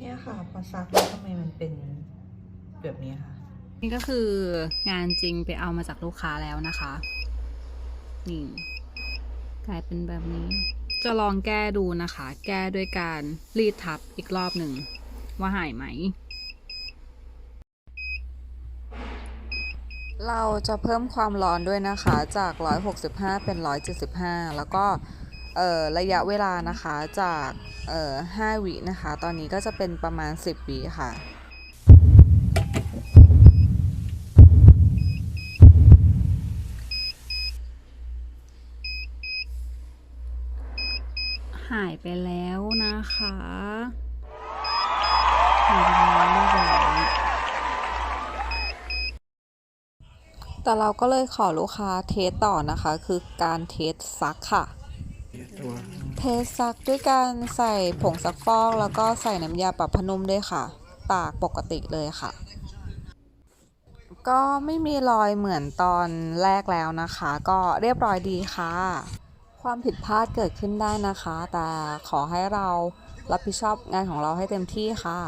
เนี่ยค่ะพอซักแล้วทำไมมันเป็นแบบนี้คะนี่ก็คืองานจริงไปเอามาจากลูกค้าแล้วนะคะ นี่กลายเป็นแบบนี้ จะลองแก้ดูนะคะ แก้ด้วยการรีดทับอีกรอบหนึ่ง ว่าหายไหม เราจะเพิ่มความร้อนด้วยนะคะ จาก 165 เป็น 175 แล้วก็เอ่อ ระยะเวลานะคะจากเอ่อ5วินะคะ ตอนนี้ก็จะเป็นประมาณ 10วิค่ะหายไปแล้วนะคะหายไปแล้วเรียบร้อยแต่เราก็เลยขอลูกค้าเทสต่อนะคะ คือการเทสซักค่ะ ตัวเทสซักด้วยการใส่ผงซักฟอกแล้วก็ใส่น้ำยาปรับผนุ่มด้วยค่ะ ตากปกติเลยค่ะ ก็ไม่มีรอยเหมือนตอนแรกแล้วนะคะ ก็เรียบร้อยดีค่ะ ความผิดพลาดเกิดขึ้นได้นะคะ แต่ขอให้เรารับผิดชอบงานของเราให้เต็มที่ค่ะ